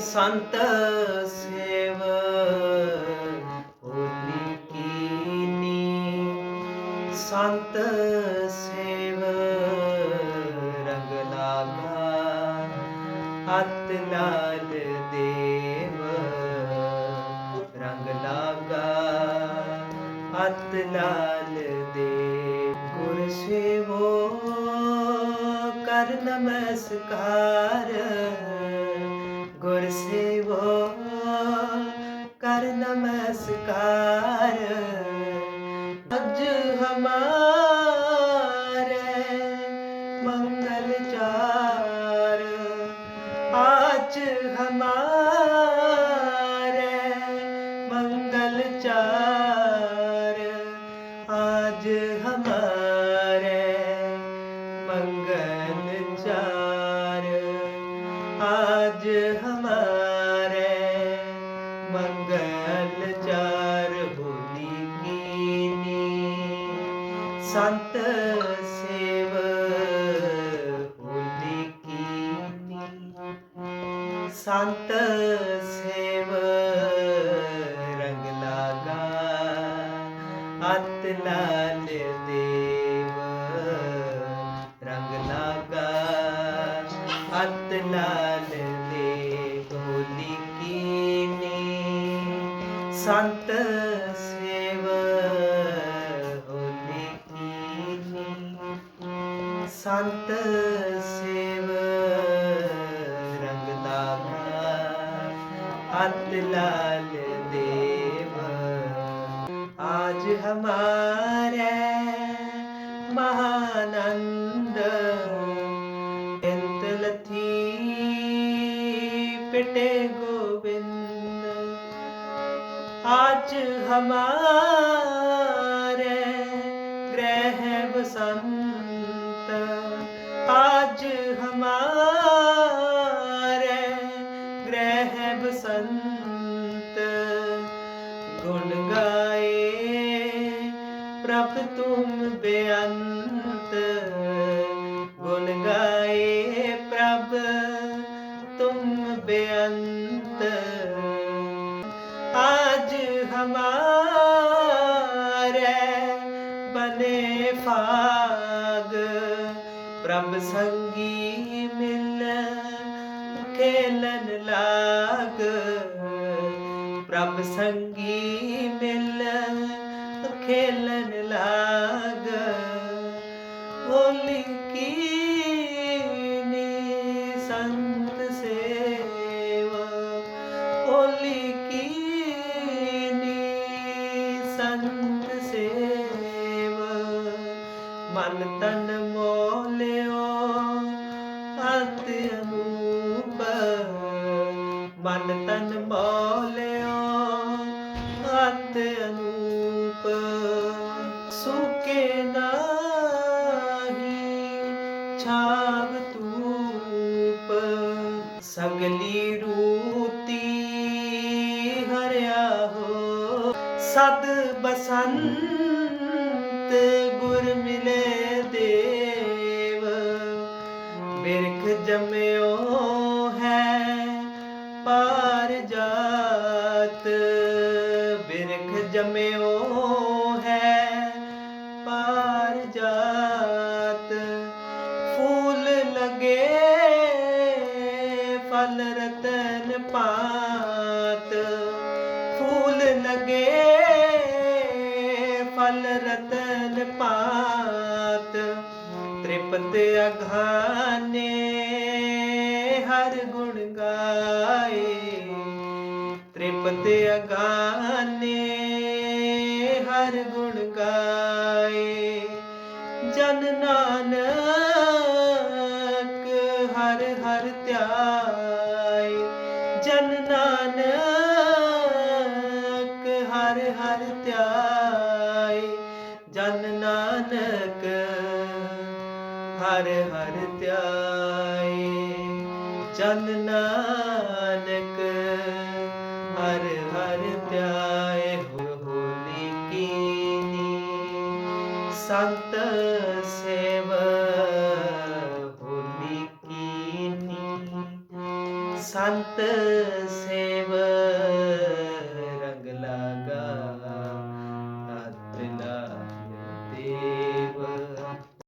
ਸੰਤ save ਹੋਲੀ ਕੀਨੀ। ਸੰਤ save, ਰੰਗ ਲਾਗਾ, ਹੱਥ ਲਾਲ ਦੇਵ। ਰੰਗ ਲਾਗਾ, ਹੱਥ ਲਾਲ ਦੇਵ। ਗੁਰ ਸੇਵੋ ਕਰ ਨਮਸਕਾਰ ਸੇਵੋ ਕਰ ਨਮਸਕਾਰ। ਅਜ ਹਮਾਰੇ ਮੰਗਲ ਚਾਰ ਆਜ ਹਮਾਰੇ ਮੰਗਲ ਚਾਰ ਆਜ ਹਮਾਰੇ ਮੰਗਲ ਚਾਰ ਆਜ ਹਮਾਰੇ ਸੰਤ ਸੇਵ ਹੋਲੀ ਕੀਨੀ ਸੰਤ ਸੇਵ ਰੰਗ ਲਾਗਾ, ਹੱਥ ਲਾਲ ਦੇਵ ਰੰਗ ਲਾਗਾ, ਹੱਥ ਲਾਲ ਦੇਵ ਹੋਲੀ ਕੀਨੀ ਸੰਤ ਸੇਵ ਸੰਤ ਸੇਵ ਰੰਗਦਾ ਮਾ ਅਤ ਲਾਲ ਦੇਵ। ਆਜ ਹਮਾਰੇ ਮਹਾਨੰਦ, ਇੰਤ ਲਥੀ ਪਿਟੇ ਗੋਬਿੰਦ। ਆਜ ਹਮਾਰੇ हमारे बने फाग प्रभ संगी मिल खेलन लाग प्रभ संगी ਸੰਤ ਸੇਵਾ ਮਨ ਤਨ ਮੋਲਿਓ ਅਤ ਅਨੂਪ ਮਨ ਤਨ ਮੋਲਿਓ ਅਤ ਅਨੂਪ ਸੁਕੇ ਨਾ ਸਦ ਬਸੰਤ ਗੁਰ ਮਿਲੇ ਦੇਵ, ਬਿਰਖ ਜਮਿਓ ਹੈ ਪਾਰ ਜਾਤ ਬਿਰਖ ਜਮਿਓ ਹੈ ਪਾਰ ਜਾਤ ਫੂਲ ਲਗੇ, ਫਲ ਰਤਨ ਪਾਤ ਤ੍ਰਿਪਤ ਅਗਾਨੇ, ਹਰ ਗੁਣ ਗਾਏ। ਤ੍ਰਿਪਤ ਅਗਾਨੇ, ਹਰ ਗੁਣ ਗਾਏ। ਜਨ ਨਾਨਕ ਹਰ ਹਰ ਧਿਆਏ। ਜਨ ਨਾਨਕ ਹਰ ਹਰ ਧਿਆਏ। ਜਨ ਨਾਨਕ ਹਰ ਹਰ ਧਿਆਏ ਜਨ ਨਾਨਕ, ਹਰ ਹਰ ਧਿਆਏ ਹੋ- ਹੋਲੀ ਕੀਨੀ, ਸੰਤ ਸੇਵ, ਹੋਲੀ ਕੀਨੀ, ਸੰਤ ਸੇਵ।